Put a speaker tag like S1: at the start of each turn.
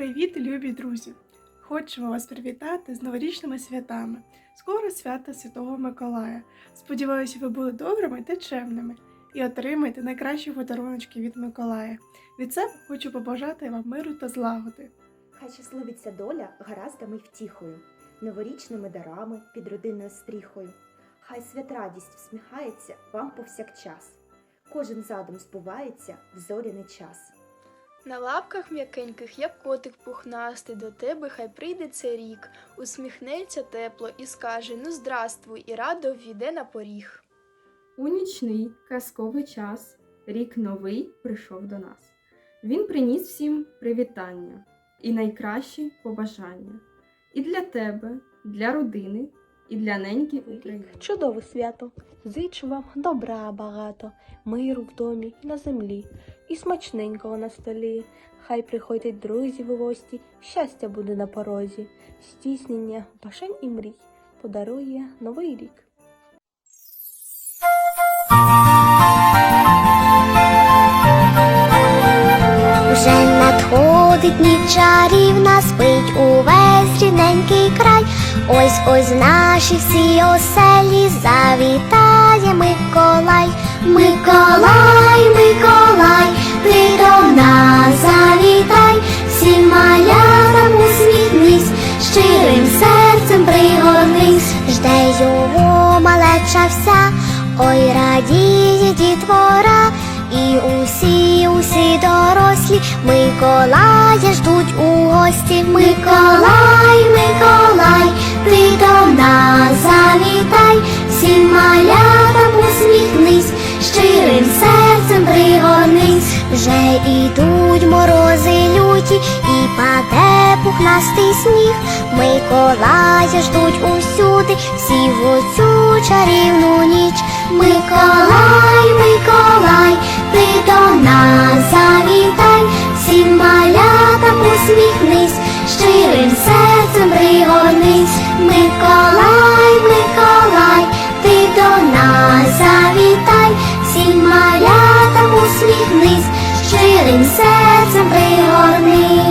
S1: Привіт, любі друзі! Хочемо вас привітати з новорічними святами. Скоро свято Святого Миколая. Сподіваюся, ви були добрими та чемними і отримаєте найкращі подарунки від Миколая. Від себе хочу побажати вам миру та злагоди.
S2: Хай щасливиться доля гараздами й втіхою, новорічними дарами під родинною стріхою. Хай свят радість всміхається вам повсякчас. Кожен задум збувається в зоряний час.
S3: На лапках м'якеньких, як котик пухнастий, до тебе хай прийде цей рік, усміхнеться тепло і скаже Ну здравствуй, і радо війде на поріг.
S4: У нічний казковий час рік новий прийшов до нас. Він приніс всім привітання і найкращі побажання. І для тебе, для родини, і для неньки України.
S5: Чудове свято. Зичу вам добра багато, миру в домі і на землі, і смачненького на столі. Хай приходять друзі в гості, щастя буде на порозі, здійснення бажань і мрій подарує новий рік.
S6: Вже надходить ніч чарівна, спить увесь рідненький край. Ось ось наші всі оселі завітає Миколай. Миколай, Миколай, ти до нас завітай, всім малятам усміхнись, щирим серцем пригорнись, жде його малеча вся, ой радіє дітвора. І усі, усі дорослі Миколая ждуть у гості. Миколай, до нас завітай, всім малятам усміхнись, щирим серцем пригонись, Вже ідуть морози люті, і паде пухнастий сніг. Миколая ждуть усюди, всі в оцю чарівну ніч. Миколай, Миколай, Миколай, ти до нас завітай, всім малятам усміхнись, щирим серцем пригорнись.